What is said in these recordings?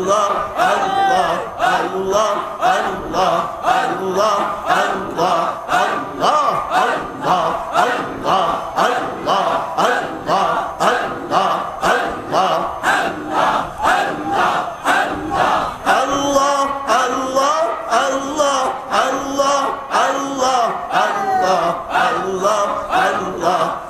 আল্লাহ আল্লাহ আল্লাহ আল্লাহ আল্লাহ আল্লাহ আল্লাহ আল্লাহ আল্লাহ আল্লাহ আল্লাহ আল্লাহ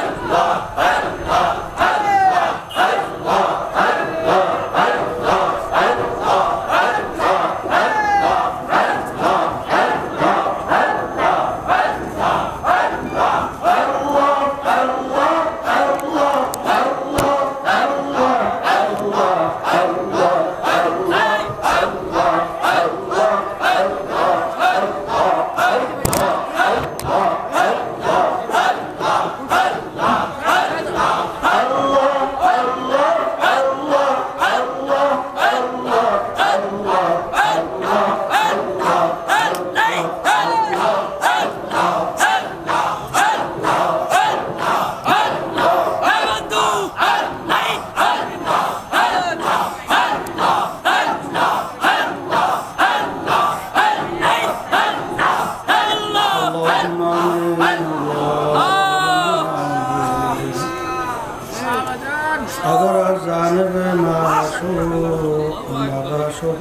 মদসুর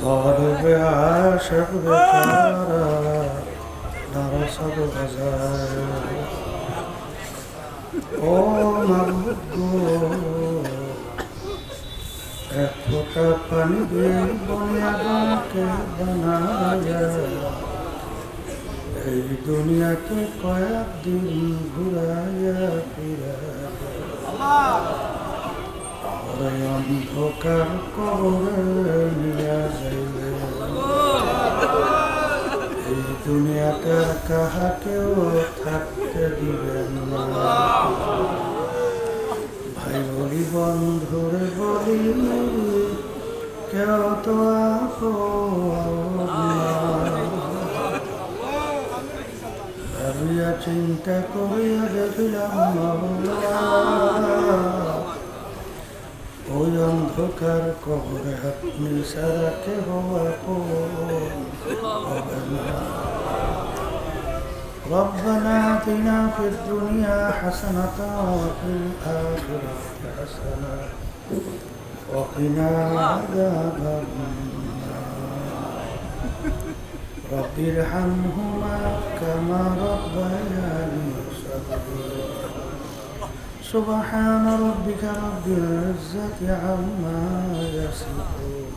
তরবে আশব বেকারা দার সব বাজার ও মাগো এক ফোঁটা পানি দিয়ে বুনিয়াদকে বানায় এই দুনিয়াকে কয়েকদিন ঘুরাইয়া ফিরায় অন্ধকার কবরে নিয়ে এই দুনিয়াটা কাহাকেও থাকতে দিবেন ভাই বলি বন্ধুরে বলি, কেউ তো আপন। চিন্তা করিয়া দেখিলাম মহলা ওই অন্ধকার কবরে আপনি সারা কেহ আপন হবে না। ربنا آتنا في الدنيا حسنة وفي الآخرة حسنة وقنا عذاب النار رب ارحمهما كما ربياني سبحان ربك رب العزة عما يصفون.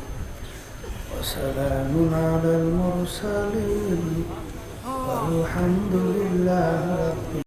وسلام على المرسلين. والحمد لله رب